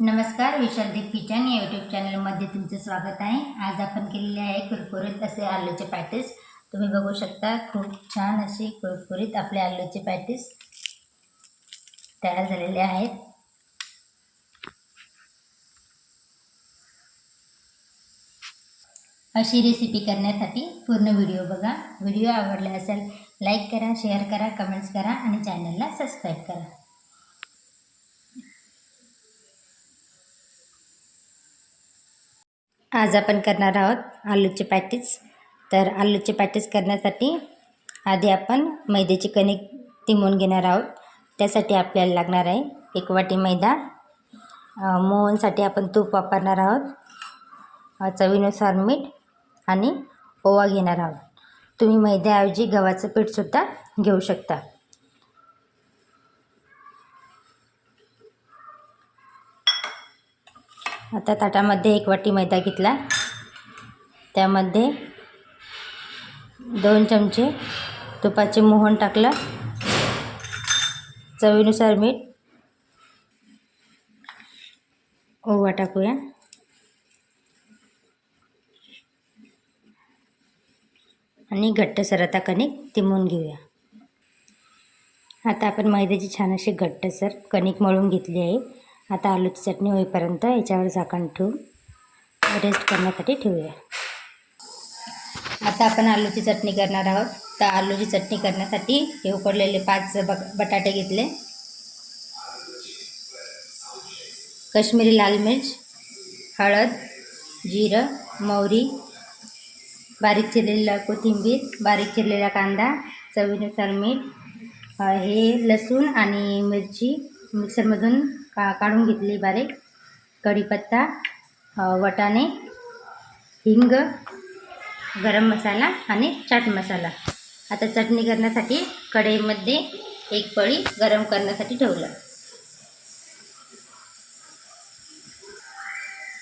नमस्कार विशालदीप किचन या यूट्यूब चॅनलमध्ये तुमचं स्वागत आहे. आज आपण केलेले आहे कुरकुरीत असे आलूचे पॅटीस. तुम्ही बघू शकता खूप छान असे कुरकुरीत आपले आलूचे पॅटीस तयार झालेले आहेत. अशी रेसिपी करण्यासाठी पूर्ण व्हिडिओ बघा. व्हिडिओ आवडला असेल लाईक करा शेअर करा कमेंट्स करा आणि चॅनलला सबस्क्राईब करा. आज आपण करणार आहोत आलूचे पॅटीस. तर आलूचे पॅटीस करण्यासाठी आधी आपण मैद्याची कणिक तिमून घेणार आहोत. त्यासाठी आपल्याला लागणार आहे एक वाटी मैदा. मोहनसाठी आपण तूप वापरणार आहोत. चवीनुसार मीठ आणि ओवा घेणार आहोत. तुम्ही मैद्याऐवजी गव्हाचं पीठसुद्धा घेऊ शकता. आता ताटामध्ये एक वाटी मैदा घेतला. त्यामध्ये दोन चमचे तुपाचे मोहन टाकलं. चवीनुसार मीठ ओवा टाकूया. आणि घट्टसर आता कणिक तिमून घेऊया. आता आपण मैद्याची छान अशी घट्टसर कणिक मळून घेतली आहे. आता आलूची चटणी होईपर्यंत याच्यावर झाकण ठेवून रेस्ट करण्यासाठी ठेवूया. आता आपण आलूची चटणी करणार आहोत. तर आलूची चटणी करण्यासाठी हे उकडलेले पाच बक बटाटे घेतले. कश्मीरी लाल मिर्च हळद जिरं मोहरी बारीक चिरलेला कोथिंबीर बारीक चिरलेला कांदा चवीनुसार मीठ हे लसूण आणि मिरची मिक्सरमधून का काढून घेतली बारीक. कढीपत्ता वटाणे हिंग गरम मसाला आणि चाट मसाला. आता चटणी करण्यासाठी कढईमध्ये एक पळी गरम करण्यासाठी ठेवलं.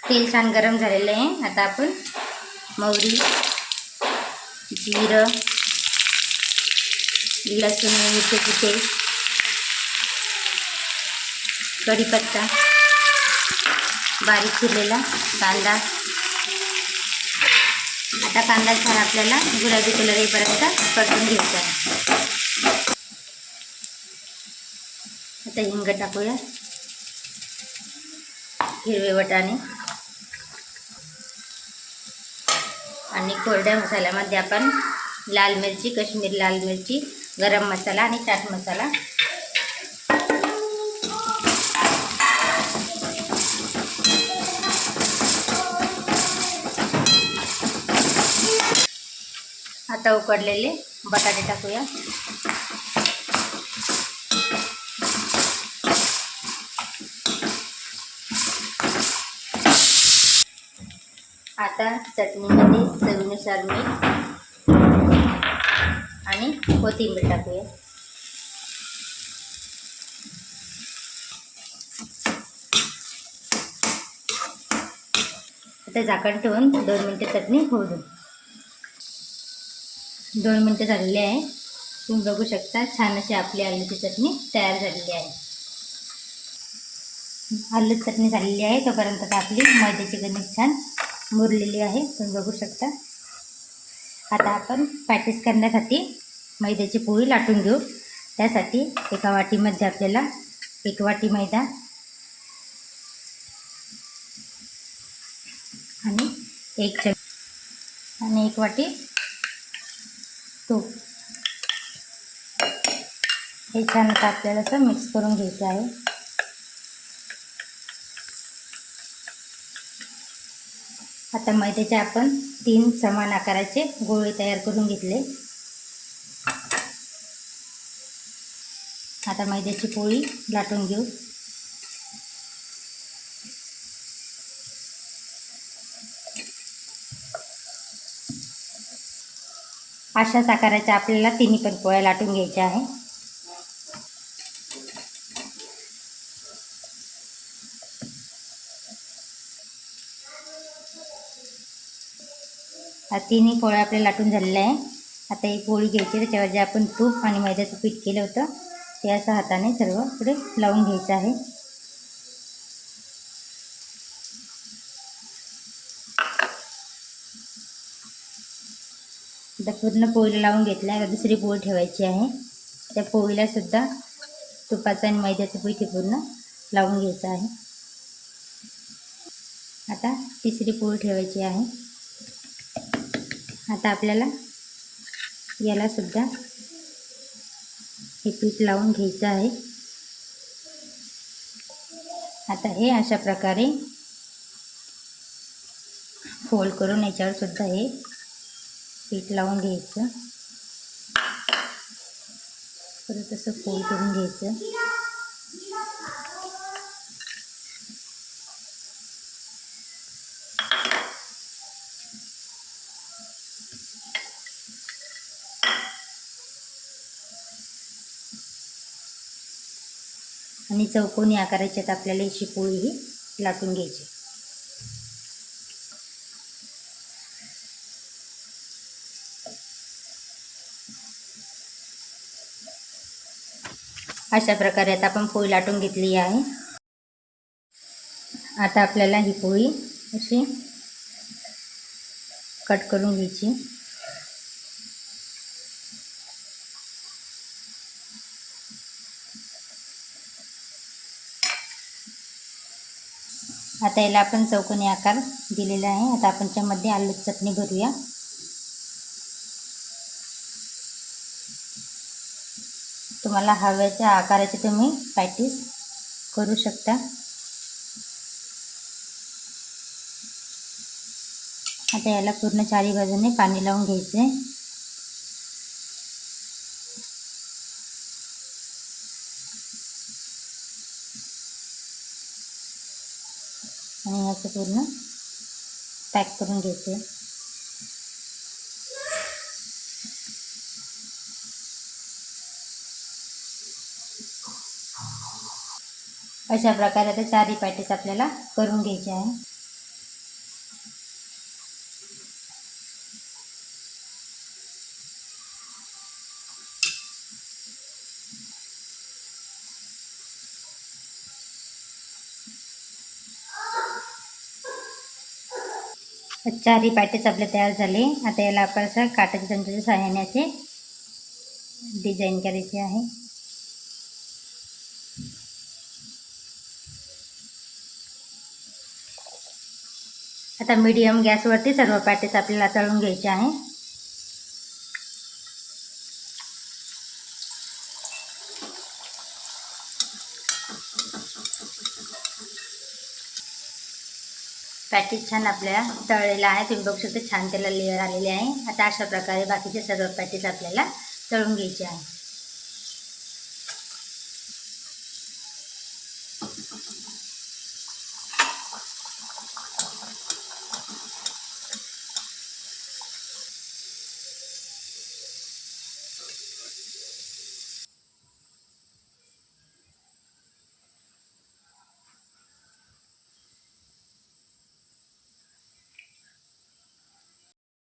तेल छान गरम झालेलं आहे. आता आपण मोहरी जिरं लसूण मिरची तेल कढीपत्ता बारीक चिरलेला कांदा. आता कांदा छान आपल्याला गुलाबी कलर येईपर्यंत परतून घ्यायचा आहे. आता हिंग टाकूया. हिरवे वटाणे. आणि कोरड्या मसाल्यामध्ये आपण लाल मिरची कश्मीरी लाल मिरची गरम मसाला आणि चाट मसाला आता उकडलेले. बटाटे टाकूया. आता चटणीमध्ये चवीनुसार मीठ आणि कोथिंबीर टाकूया. आता झाकण ठेवून दोन मिनटं चटणी होऊ देऊ. दोन मिनटं झालेली आहे. तुम्ही बघू शकता छान अशी आपली आलूची चटणी तयार झालेली आहे. आलू चटणी झालेली आहे तोपर्यंत आता आपली मैद्याची गणित छान मुरलेली आहे. तुम्ही बघू शकता. आता आपण पॅटीस करण्यासाठी मैद्याची पोळी लाटून घेऊ. त्यासाठी एका वाटीमध्ये आपल्याला एक वाटी मैदा आणि एक चम आणि एक वाटी तूप हे छान आता आपल्याला असं मिक्स करून घ्यायचं आहे. आता मैद्याचे आपण तीन समान आकाराचे गोळे तयार करून घेतले. आता मैद्याची पोळी लाटून घेऊ. अशाच आकाराच्या आपल्याला तिन्ही पण पोळ्या लाटून घ्यायच्या आहे. तिन्ही पोळ्या आपल्या लाटून झालेल्या आहे. आता ही पोळी घ्यायची त्याच्यावर जे आपण तूप आणि मैद्याचं पीठ केलं होतं ते असं हाताने सर्व पुढे लावून घ्यायचं आहे. आता पूर्ण पोळीला लावून घेतलं आहे. आता दुसरी पोळी ठेवायची आहे. त्या पोळीलासुद्धा तुपाचा तुपाचं आणि मैद्याचं पीठ पूर्ण लावून घ्यायचं आहे. आता तिसरी पोळी ठेवायची आहे. आता आपल्याला यालासुद्धा हे पीठ लावून घ्यायचं आहे. आता हे अशा प्रकारे फोल्ड करून याच्यावर सुद्धा हे पीठ लावून घ्यायचं. परत असं फोल्ड करून घ्यायचं. आणि चौकोनी आकाराच्यात आपल्याला अशी पोळी ही लाटून घ्यायची. अशा प्रकारे आता आपण पोळी लाटून घेतली आहे. आता आपल्याला ही पोळी अशी कट करून घ्यायची. आता याला आपण चौकोनी आकार दिलेला आहे. आता आपण त्यामध्ये आलू चटणी भरूया. तुम्हाला हव्याच्या आकाराची तुम्ही पॅटीस करू शकता. आता याला पूर्ण चारी बाजूने पाणी लावून घ्यायचे. आणि याचं पूर्ण पॅक करून घ्यायचे. अशा प्रकारे आता चारही पॅटीस आपल्याला करून घ्यायचे आहे. चारही पॅटीस आपले तयार झाले. आता याला आपण असं काटाच्या चमच्याच्या सहाय्याने असे डिझाईन करायची आहे. आता मीडियम गॅसवरती सर्व पॅटीस आपल्याला तळून घ्यायचे आहे. पॅटीस छान आपल्या तळलेला आहे तुम्ही बघू शकता छान त्याला लेअर आलेले आहे. आता अशा प्रकारे बाकीचे सर्व पॅटीस आपल्याला तळून घ्यायचे आहे.